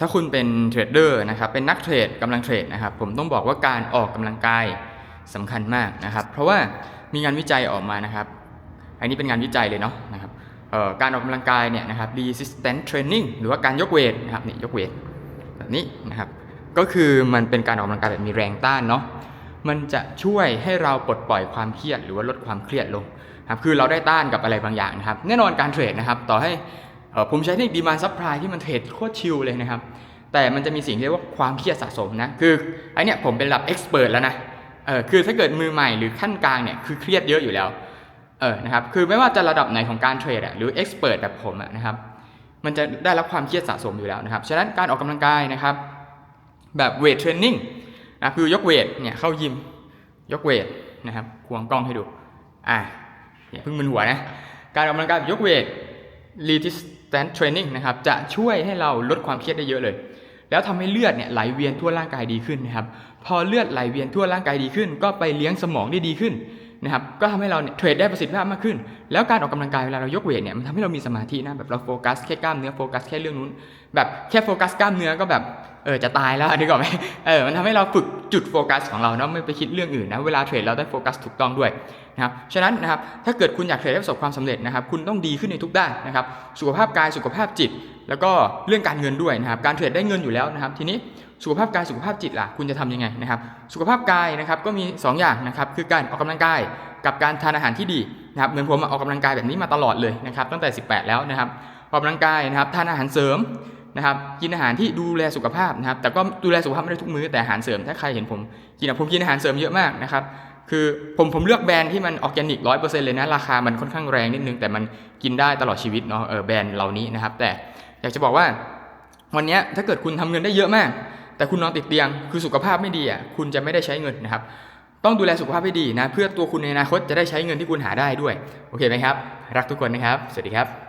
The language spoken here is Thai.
ถ้าคุณเป็นเทรดเดอร์นะครับเป็นนักเทรดกำลังเทรดนะครับผมต้องบอกว่าการออกกำลังกายสำคัญมากนะครับ เพราะว่ามีงานวิจัยออกมานะครับ อันนี้เป็นงานวิจัยเลยเนาะนะครับการออกกำลังกายเนี่ยนะครับ resistance training หรือว่าการยกเวทนะครับนี่ยกเวทแบบนี้นะครับ ก็คือมันเป็นการออกกำลังกายแบบมีแรงต้านเนาะมันจะช่วยให้เราปลดปล่อยความเครียดหรือว่าลดความเครียดลงครับคือเราได้ต้านกับอะไรบางอย่างนะครับ แน่นอนการเทรดนะครับ ต่อให้ ผมใช้เทคนิคดีมาซับพลายที่มันเทรดโคตรชิลเลยนะครับ แต่มันจะมีสิ่งที่เรียกว่าความเครียดสะสมนะ คือไอเนี้ยผมเป็นระดับเอ็กซ์เพรสแล้วนะ เออคือถ้าเกิดมือใหม่หรือขั้นกลางเนี่ยคือเครียดเยอะอยู่แล้ว เออ นะครับ คือไม่ว่าจะระดับไหนของการเทรดอะหรือเอ็กซ์เพรสแบบผมอะนะครับ มันจะได้รับความเครียดสะสมอยู่แล้วนะครับ ฉะนั้นการออกกำลังกายนะครับ แบบเวทเทรนนิ่งนะคือยกเวทเนี่ยเข้ายิมยกเวทนะครับควงกล้องให้ดู อ่าอย่าเพิ่งมึนหัวนะ การออกกำลังกายแบบยกเวท resistance training นะครับจะช่วยให้เราลดความเครียดได้เยอะเลย แล้วทำให้เลือดเนี่ยไหลเวียนทั่วร่างกายดีขึ้นนะครับ พอเลือดไหลเวียนทั่วร่างกายดีขึ้น ก็ไปเลี้ยงสมองได้ดีขึ้น นะครับก็ทำให้เราเนี่ยเทรดได้ประสิทธิภาพมากขึ้น แล้วการออกกำลังกายเวลาเรายกเวทเนี่ยมันทำให้เรามีสมาธินะแบบเราโฟกัสแค่กล้ามเนื้อโฟกัสแค่เรื่องนู้น แบบแค่โฟกัสกล้ามเนื้อก็แบบเออจะตายแล้วนึกออกไหมเออมันทำให้เราฝึกจุดโฟกัสของเราเนาะไม่ไปคิดเรื่องอื่นนะเวลาเทรดเราได้โฟกัสถูกต้องด้วยนะครับฉะนั้นนะครับถ้าเกิดคุณอยากเทรดได้ประสบความสำเร็จนะครับคุณต้องดีขึ้นในทุกด้านนะครับสุขภาพกายสุขภาพจิต แล้วก็เรื่องการเงินด้วยนะครับการเทรดได้เงินอยู่แล้วนะครับทีนี้ สุขภาพกายสุขภาพจิตล่ะคุณจะทำยังไงนะครับ สุขภาพกายนะครับก็มี 2 อย่างนะครับคือการออกกำลังกายกับการทานอาหารที่ดีนะครับเหมือนผมออกกำลังกายแบบนี้มาตลอดเลยนะครับตั้งแต่ 18 แล้วนะครับออกกำลังกายนะครับทานอาหารเสริมนะครับกินอาหารที่ดูแลสุขภาพนะครับแต่ก็ดูแลสุขภาพไม่ได้ทุกมื้อแต่อาหารเสริมถ้าใครเห็นผมกินผมกินอาหารเสริมเยอะมากนะครับคือผมผมเลือกแบรนด์ที่มันออร์แกนิกร้อยเปอร์เซ็นต์เลยนะ ราคามันค่อนข้างแรงนิดนึง แต่มันกินได้ตลอดชีวิตเนาะเออแบรนด์เหล่านี้นะครับ แต่อยากจะบอกว่าวันนี้ถ้าเกิดคุณทำเงินได้เยอะมาก แต่คุณนอนติดเตียงคือสุขภาพไม่ดีอะคุณจะไม่ได้ใช้เงินนะครับ ต้องดูแลสุขภาพให้ดีนะ เพื่อตัวคุณในอนาคตจะได้ใช้เงินที่คุณหาได้ด้วย โอเคไหมครับ รักทุกคนนะครับ สวัสดีครับ